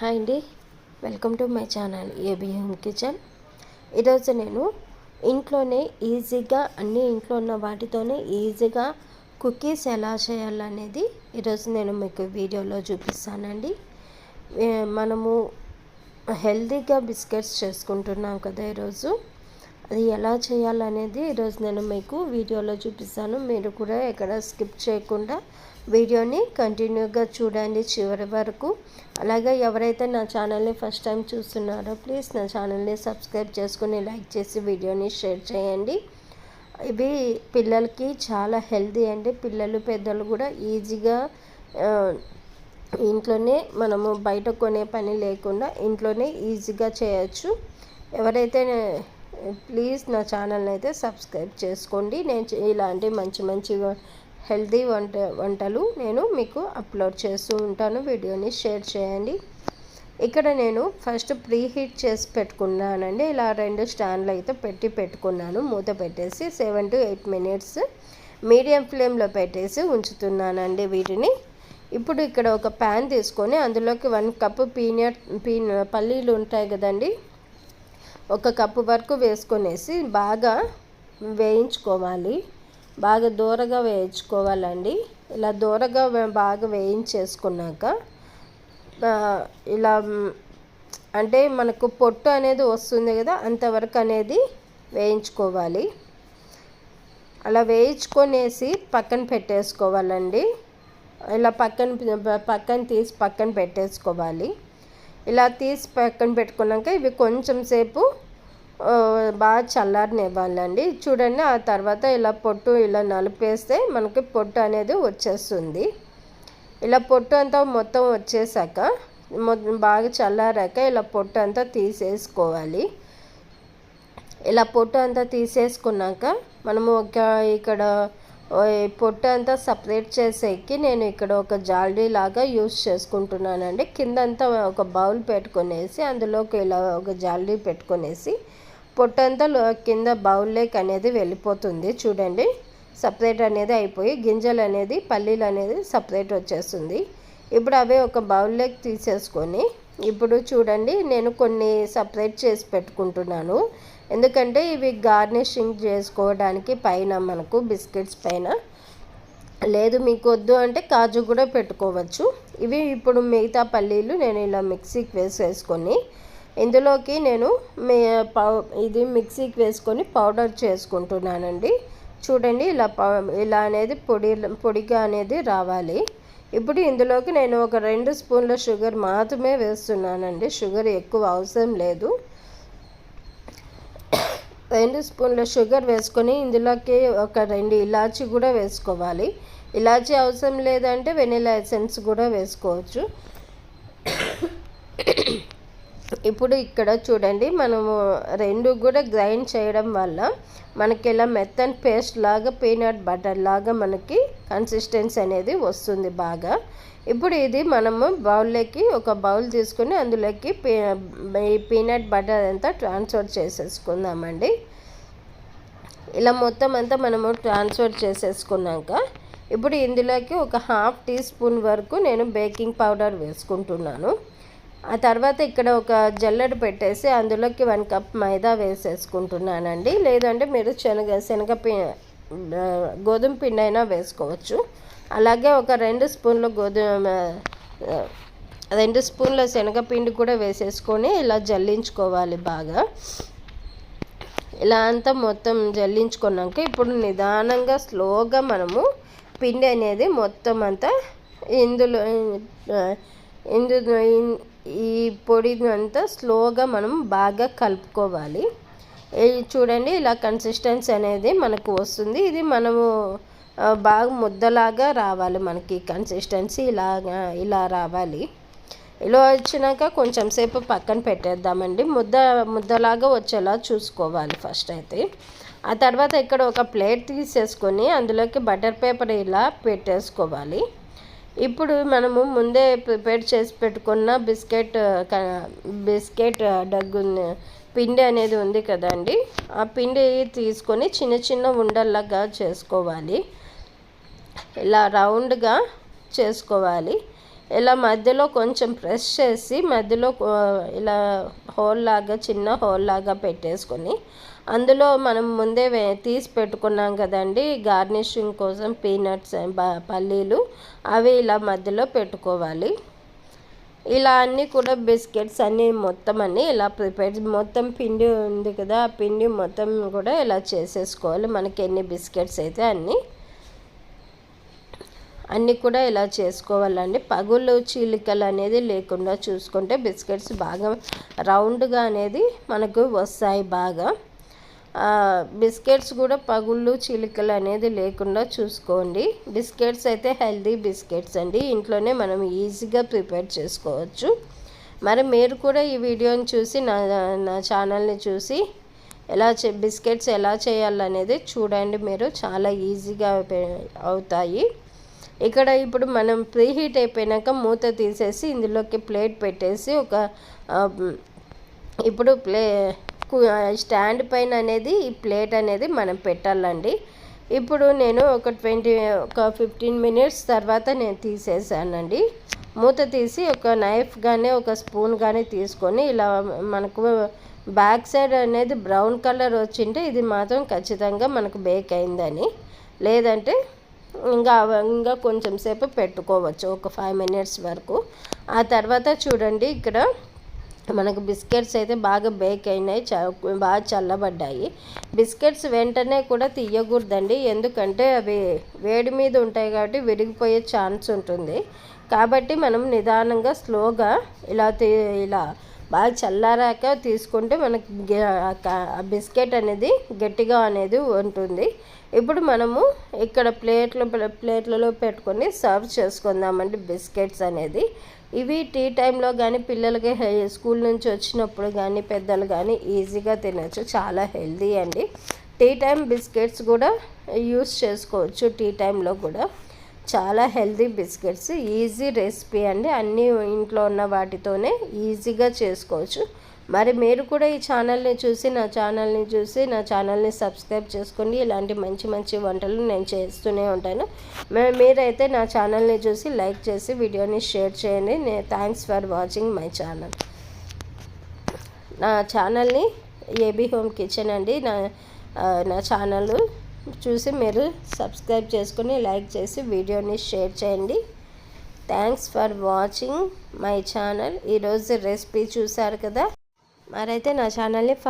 Hi అండి. Welcome to my channel AB home kitchen. ఈరోజు నేను ఇంట్లోనే ఈజీగా అన్ని ఇంట్లో ఉన్న వాటితోనే ఈజీగా కుకీస్ ఎలా చేయాలనేది ఈరోజు నేను మీకు వీడియోలో చూపిస్తానండి. మనము హెల్తీగా బిస్కెట్స్ చేసుకుంటున్నాం కదా ఈరోజు. అది ఎలా చేయాలనేది ఈరోజు నేను మీకు వీడియోలో చూపిస్తాను. మీరు కూడా ఎక్కడ స్కిప్ చేయకుండా వీడియోని కంటిన్యూగా చూడండి చివరి వరకు. అలాగే ఎవరైతే నా ఛానల్ని ఫస్ట్ టైం చూస్తున్నారో ప్లీజ్ నా ఛానల్ని సబ్స్క్రైబ్ చేసుకుని లైక్ చేసి వీడియోని షేర్ చేయండి. ఇవి పిల్లలకి చాలా హెల్తీ అండి. పిల్లలు పెద్దలు కూడా ఈజీగా ఇంట్లోనే మనము బయట కొనే పని లేకుండా ఇంట్లోనే ఈజీగా చేయొచ్చు. ఎవరైతే ప్లీజ్ నా ఛానల్ని అయితే సబ్స్క్రైబ్ చేసుకోండి. నేను ఇలాంటి మంచి మంచి హెల్తీ వంట వంటలు నేను మీకు అప్లోడ్ చేస్తూ ఉంటాను. వీడియోని షేర్ చేయండి. ఇక్కడ నేను ఫస్ట్ ప్రీ హీట్ చేసి పెట్టుకున్నానండి. ఇలా రెండు స్టాండ్లు అయితే పెట్టి పెట్టుకున్నాను. మూత పెట్టేసి seven to eight minutes medium ఫ్లేమ్లో పెట్టేసి ఉంచుతున్నానండి వీటిని. ఇప్పుడు ఇక్కడ ఒక ప్యాన్ తీసుకొని అందులోకి వన్ కప్పు పీనట్ పీన పల్లీలు ఉంటాయి కదండి. ఒక కప్పు వరకు వేసుకొనేసి బాగా వేయించుకోవాలి. బాగా దూరగా వేయించుకోవాలండి. ఇలా దూరగా బాగా వేయించేసుకున్నాక ఇలా అంటే మనకు పొట్టు అనేది వస్తుంది కదా అంతవరకు అనేది వేయించుకోవాలి. అలా వేయించుకొనేసి పక్కన పెట్టేసుకోవాలండి. ఇలా పక్కన పక్కన తీసి పక్కన పెట్టేసుకోవాలి. ఇలా తీసి పక్కన పెట్టుకున్నాక ఇవి కొంచెం సేపు బాగా చల్లారనివ్వాలండి. చూడండి ఆ తర్వాత ఇలా పొట్టు ఇలా నలిపేస్తే మనకి పొట్టు అనేది వచ్చేస్తుంది. ఇలా పొట్టు అంతా మొత్తం వచ్చేసాక మొ- బాగా చల్లారాక ఇలా పొట్టు అంతా తీసేసుకోవాలి. ఇలా పొట్టు అంతా తీసేసుకున్నాక మనము ఒక ఇక్కడ పొట్టు అంతా సపరేట్ చేసేకి నేను ఇక్కడ ఒక జాలరీ లాగా యూస్ చేసుకుంటున్నానండి. కిందంతా ఒక బౌల్ పెట్టుకునేసి అందులోకి ఇలా ఒక జాలరీ పెట్టుకునేసి పొట్టంతా లో- కింద బౌల్లోకి అనేది వెళ్ళిపోతుంది. చూడండి. సపరేట్ అనేది అయిపోయి గింజలు అనేది పల్లీలు అనేది సపరేట్ వచ్చేస్తుంది. ఇప్పుడు అవి ఒక బౌల్లోకి తీసేసుకొని ఇప్పుడు చూడండి. నేను కొన్ని సపరేట్ చేసి పెట్టుకుంటున్నాను. ఎందుకంటే ఇవి గార్నిషింగ్ చేసుకోవడానికి పైన మనకు బిస్కెట్స్ పైన లేదు మీకు వద్దు అంటే కాజు కూడా పెట్టుకోవచ్చు. ఇవి ఇప్పుడు మిగతా పల్లీలు నేను ఇలా మిక్సీకి వేసేసుకొని ఇందులోకి నేను మీ పౌ ఇది మిక్సీకి వేసుకొని పౌడర్ చేసుకుంటున్నానండి. చూడండి ఇలా ఇలా అనేది పొడి పొడిగా అనేది రావాలి. ఇప్పుడు ఇందులోకి నేను ఒక రెండు స్పూన్ల షుగర్ మాత్రమే వేస్తున్నానండి. షుగర్ ఎక్కువ అవసరం లేదు. రెండు స్పూన్ల షుగర్ వేసుకొని ఇందులోకి ఒక రెండు ఇలాచి కూడా వేసుకోవాలి. ఇలాచి అవసరం లేదంటే వెనిలా ఎసెన్స్ కూడా వేసుకోవచ్చు. ఇప్పుడు ఇక్కడ చూడండి మనము రెండు కూడా గ్రైండ్ చేయడం వల్ల మనకి ఇలా మెత్తని పేస్ట్ లాగా పీనట్ బటర్ లాగా మనకి కన్సిస్టెన్సీ అనేది వస్తుంది బాగా. ఇప్పుడు ఇది మనము బౌల్లోకి ఒక బౌల్ తీసుకొని అందులోకి పీ పీనట్ బటర్ అంతా ట్రాన్స్ఫర్ చేసేసుకుందామండి. ఇలా మొత్తం అంతా మనము ట్రాన్స్ఫర్ చేసేసుకున్నాక ఇప్పుడు ఇందులోకి ఒక హాఫ్ టీ స్పూన్ వరకు నేను బేకింగ్ పౌడర్ వేసుకుంటున్నాను. ఆ తర్వాత ఇక్కడ ఒక జల్లెడ పెట్టేసి అందులోకి వన్ కప్ మైదా వేసేసుకుంటున్నానండి. లేదంటే మీరు శనగ శనగ పి గోధుమ పిండి అయినా వేసుకోవచ్చు. అలాగే ఒక రెండు స్పూన్ల గోధుమ రెండు స్పూన్ల శనగపిండి కూడా వేసేసుకొని ఇలా జల్లించుకోవాలి బాగా. ఇలా అంతా మొత్తం జల్లించుకున్నాక ఇప్పుడు నిదానంగా స్లోగా మనము పిండి అనేది మొత్తం అంతా ఇందులో ఇందులో ఈ పొడిని అంతా స్లోగా మనం బాగా కలుపుకోవాలి. చూడండి ఇలా కన్సిస్టెన్సీ అనేది మనకు వస్తుంది. ఇది మనము బాగా ముద్దలాగా రావాలి మనకి కన్సిస్టెన్సీ ఇలాగా ఇలా రావాలి. ఇలా వచ్చినాక కొంచెం సేపు పక్కన పెట్టేద్దామండి. ముద్ద ముద్దలాగా వచ్చేలా చూసుకోవాలి ఫస్ట్ అయితే. ఆ తర్వాత ఇక్కడ ఒక ప్లేట్ తీసేసుకొని అందులోకి బటర్ పేపర్ ఇలా పెట్టేసుకోవాలి. ఇప్పుడు మనము ముందే ప్రిపేర్ చేసి పెట్టుకున్న బిస్కెట్ బిస్కెట్ డగ్గు పిండి అనేది ఉంది కదండి. ఆ పిండి తీసుకొని చిన్న చిన్న ఉండల్లాగా చేసుకోవాలి. ఇలా రౌండ్గా చేసుకోవాలి. ఇలా మధ్యలో కొంచెం ప్రెస్ చేసి మధ్యలో ఇలా హోల్ లాగా చిన్న హోల్ లాగా పెట్టేసుకొని అందులో మనం ముందే తీసి పెట్టుకున్నాం కదండి గార్నిషింగ్ కోసం పీనట్స్ పల్లీలు. అవి ఇలా మధ్యలో పెట్టుకోవాలి. ఇలా అన్నీ కూడా బిస్కెట్స్ అన్నీ మొత్తం అన్నీ ఇలా ప్రిపేర్ మొత్తం పిండి ఉంది కదా ఆ పిండి మొత్తం కూడా ఇలా చేసేసుకోవాలి. మనకి ఎన్ని బిస్కెట్స్ అయితే అన్నీ. అన్నీ కూడా ఇలా చేసుకోవాలండి. పగులు చీలికలు అనేది లేకుండా చూసుకుంటే బిస్కెట్స్ బాగా రౌండ్గా అనేది మనకు వస్తాయి బాగా. బిస్కెట్స్ కూడా పగుళ్ళు చిలుకలు అనేది లేకుండా చూసుకోండి. బిస్కెట్స్ అయితే హెల్దీ బిస్కెట్స్ అండి. ఇంట్లోనే మనం ఈజీగా ప్రిపేర్ చేసుకోవచ్చు. మరి మీరు కూడా ఈ వీడియోని చూసి నా నా ఛానల్ని చూసి ఎలా చే బిస్కెట్స్ ఎలా చేయాలనేది చూడండి. మీరు చాలా ఈజీగా అవుతాయి. ఇక్కడ ఇప్పుడు మనం ప్రీ హీట్ అయిపోయినాక మూత తీసేసి ఇందులోకి ప్లేట్ పెట్టేసి ఒక ఇప్పుడు ప్లే స్టాండ్ పైన అనేది ఈ ప్లేట్ అనేది మనం పెట్టాలండి. ఇప్పుడు నేను ఒక ట్వంటీ ఒక ఫిఫ్టీన్ మినిట్స్ తర్వాత నేను తీసేసానండి. మూత తీసి ఒక నైఫ్ కానీ ఒక స్పూన్ కానీ తీసుకొని ఇలా మనకు బ్యాక్ సైడ్ అనేది బ్రౌన్ కలర్ వచ్చింటే ఇది మాత్రం ఖచ్చితంగా మనకు బేక్ అయిందని. లేదంటే ఇంకా ఇంకా కొంచెం సేపు పెట్టుకోవచ్చు ఒక ఫైవ్ మినిట్స్ వరకు. ఆ తర్వాత చూడండి ఇక్కడ మనకు బిస్కెట్స్ అయితే బాగా బేక్ అయినాయి బాగా చల్లబడ్డాయి. బిస్కెట్స్ వెంటనే కూడా తీయకూడదండి. ఎందుకంటే అవి వేడి మీద ఉంటాయి కాబట్టి విరిగిపోయే ఛాన్స్ ఉంటుంది. కాబట్టి మనం నిదానంగా స్లోగా ఇలా ఇలా బాగా చల్లారాక తీసుకుంటే మనకి బిస్కెట్ అనేది గట్టిగా అనేది ఉంటుంది. ఇప్పుడు మనము ఇక్కడ ప్లేట్లు ప్లేట్లలో పెట్టుకొని సర్వ్ చేసుకుందామండి బిస్కెట్స్ అనేది. ఇవి టీ టైంలో కానీ పిల్లలకి స్కూల్ నుంచి వచ్చినప్పుడు కానీ పెద్దలు కానీ ఈజీగా తినచ్చు. చాలా హెల్దీ అండి. టీ టైం బిస్కెట్స్ కూడా యూస్ చేసుకోవచ్చు టీ టైంలో కూడా. చాలా హెల్దీ బిస్కెట్స్. ఈజీ రెసిపీ అండి. అన్నీ ఇంట్లో ఉన్న వాటితోనే ఈజీగా చేసుకోవచ్చు. మరి మీరు కూడా ఈ ఛానల్ని చూసి నా ఛానల్ని చూసి నా ఛానల్ని సబ్స్క్రైబ్ చేసుకోండి. ఇలాంటి మంచి మంచి వంటలు నేను చేస్తూనే ఉంటాను. మీరైతే నా ఛానల్ని చూసి లైక్ చేసి వీడియోని షేర్ చేయండి. నేను thanks for watching my channel. నా ఛానల్ని ఏబీ హోమ్ కిచెన్ అండి. నా నా ఛానల్ చూసి మీరు సబ్స్క్రైబ్ చేసుకుని లైక్ చేసి వీడియోని షేర్ చేయండి. Thanks for watching my channel. ఈరోజు రెసిపీ చూసారు కదా? మరైతే నా ఛానల్ని ఫాలో